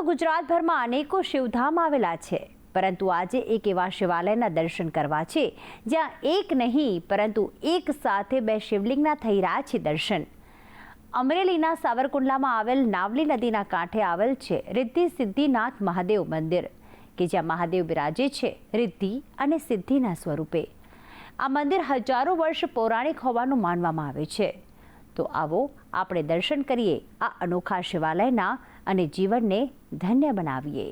તો ગુજરાતભરમાં અનેકો શિવધામ આવેલા છે, પરંતુ આજે એક એવા શિવાલયના દર્શન કરવા છે, જ્યાં એક નહીં, પરંતુ એક સાથે બે શિવલિંગના થઈ રહ્યા છે દર્શન. અમરેલીના સાવરકુંડલામાં આવેલ નાવલી નદીના કાંઠે આવેલ છે રિદ્ધિ સિદ્ધિનાથ મહાદેવ મંદિર, કે જ્યાં મહાદેવ બિરાજે છે રિદ્ધિ અને સિદ્ધિના સ્વરૂપે. આ મંદિર હજારો વર્ષ પૌરાણિક હોવાનું માનવામાં આવે છે. તો આવો આપણે દર્શન કરીએ આ અનોખા શિવાલયના અને જીવનને ધન્ય બનાવીએ.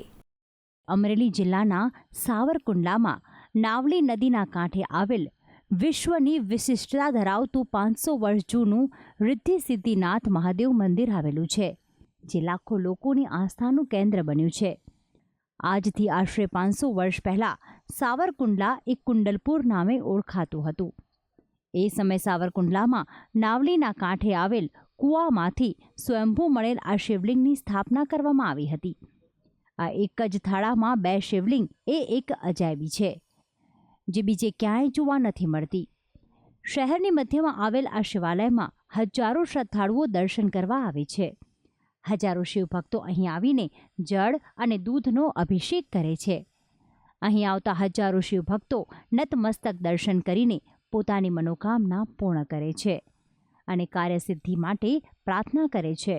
અમરેલી જિલ્લાના સાવરકુંડલામાં નાવલી નદીના કાંઠે આવેલ વિશ્વની વિશિષ્ટતા ધરાવતું પાંચસો વર્ષ જૂનું રિદ્ધિ સિદ્ધિનાથ મહાદેવ મંદિર આવેલું છે, જે લાખો લોકોની આસ્થાનું કેન્દ્ર બન્યું છે. આજથી આશરે પાંચસો વર્ષ પહેલાં સાવરકુંડલા એક કુંડલપુર નામે ઓળખાતું હતું. એ સમયે સાવરકુંડલામાં નાવલીના કાંઠે આવેલ કૂવામાંથી સ્વયંભૂ મળેલ આ શિવલિંગની સ્થાપના કરવામાં આવી હતી. આ એક જ થાળામાં બે શિવલિંગ એ એક અજાયબી છે, જે બીજે ક્યાંય જોવા નથી મળતી. શહેરની મધ્યમાં આવેલ આ શિવાલયમાં હજારો શ્રદ્ધાળુઓ દર્શન કરવા આવે છે. હજારો શિવભક્તો અહીં આવીને જળ અને દૂધનો અભિષેક કરે છે. અહીં આવતા હજારો શિવભક્તો નતમસ્તક દર્શન કરીને પોતાની મનોકામના પૂર્ણ કરે છે અને કાર્યસિદ્ધિ માટે પ્રાર્થના કરે છે.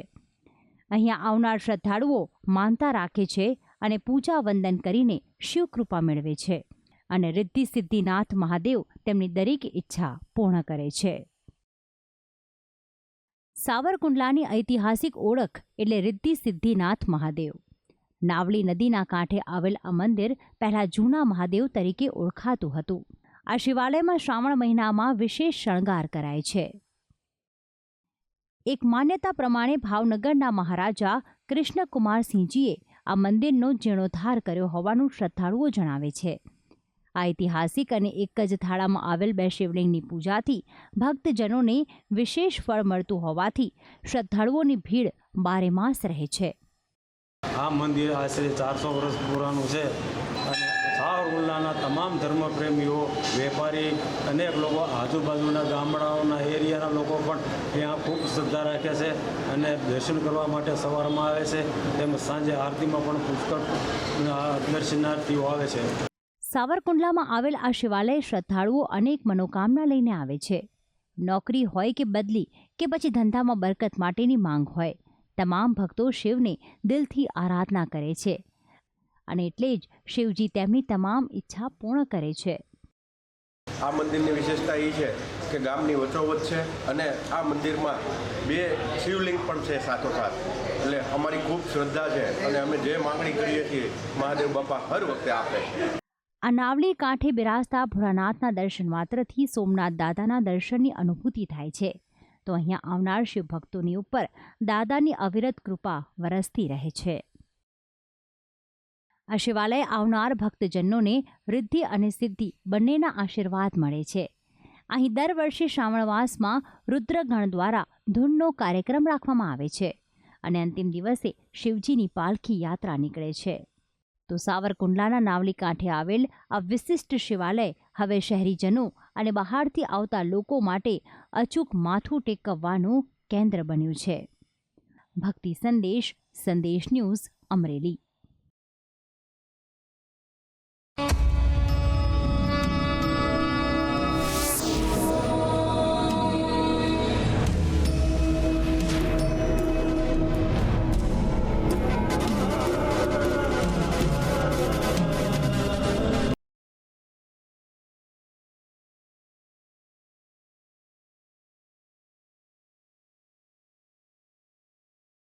અહીંયા આવનાર શ્રદ્ધાળુઓ માનતા રાખે છે અને પૂજા વંદન કરીને શિવકૃપા મેળવે છે અને રિદ્ધિ સિદ્ધિનાથ મહાદેવ તેમની દરેક ઈચ્છા પૂર્ણ કરે છે. સાવરકુંડલાની ઐતિહાસિક ઓળખ એટલે રિદ્ધિ સિદ્ધિનાથ મહાદેવ. નાવલી નદીના કાંઠે આવેલ આ મંદિર પહેલા જૂના મહાદેવ તરીકે ઓળખાતું હતું. આ શિવાલયમાં શ્રાવણ મહિનામાં વિશેષ શણગાર કરાય છે. એક માન્યતા પ્રમાણે ભાવનગરના મહારાજા કૃષ્ણકુમારસિંહજીએ આ મંદિરનો જીર્ણોદ્ધાર કર્યો હોવાનું શ્રદ્ધાળુઓ જણાવે છે. આ ઐતિહાસિક અને એક જ થાળામાં આવેલ બે શિવલિંગની પૂજાથી ભક્તજનોને વિશેષ ફળ મળતું હોવાથી શ્રદ્ધાળુઓની ભીડ બારેમાસ રહે છે. આ મંદિર આશરે ચારસો વર્ષ પુરાણું છે. અને સાવરકુંડલાના તમામ ધર્મપ્રેમીઓ, વેપારી, અનેક લોકો આજુબાજુના ગામડાઓના એરિયાના લોકો પણ ત્યાં ખૂબ શ્રદ્ધા રાખે છે અને દર્શન કરવા માટે સવારમાં આવે છે. તેમજ સાંજે આરતીમાં પણ પુષ્કળ દર્શનાર્થીઓ આવે છે. સાવરકુંડલામાં આવેલ આ શિવાલય શ્રદ્ધાળુઓ અનેક મનોકામના લઈને આવે છે. નોકરી હોય કે બદલી કે પછી ધંધામાં બરકત માટેની માંગ હોય, તમામ ભક્તો શિવને દિલથી આરાધના કરે છે. અને એટલે જ શિવજી તેમની તમામ ઈચ્છા પૂર્ણ કરે છે. આ મંદિરની વિશેષતા એ છે કે ગામની વચોવચ છે અને આ મંદિરમાં બે શિવલિંગ પણ છે સાથોસાથ. એટલે અમારી ખૂબ શ્રદ્ધા છે અને અમે જે માંગણી કરીએ છીએ મહાદેવ બાપા હર વખતે આપે. છે આ નાવલી કાંઠે બિરાજતા ભોળાનાથના દર્શન માત્રથી સોમનાથ દાદાના દર્શનની અનુભૂતિ થાય છે. તો અહીંયા આવનાર શિવભક્તોની ઉપર દાદાની અવિરત કૃપા વરસતી રહે છે. આ શિવાલય આવનાર ભક્તજનોને રિદ્ધિ અને સિદ્ધિ બંનેના આશીર્વાદ મળે છે. અહીં દર વર્ષે શ્રાવણવાસમાં રુદ્રગણ દ્વારા ધૂનનો કાર્યક્રમ રાખવામાં આવે છે અને અંતિમ દિવસે શિવજીની પાલખી યાત્રા નીકળે છે. તો સાવરકુંડલાના નાવલી કાંઠે આવેલ આ વિશિષ્ટ શિવાલય હવે શહેરીજનો અને બહારથી આવતા લોકો માટે અચૂક માથું ટેકવવાનું કેન્દ્ર બન્યું છે. ભક્તિ સંદેશ સંદેશ ન્યૂઝ, અમરેલી.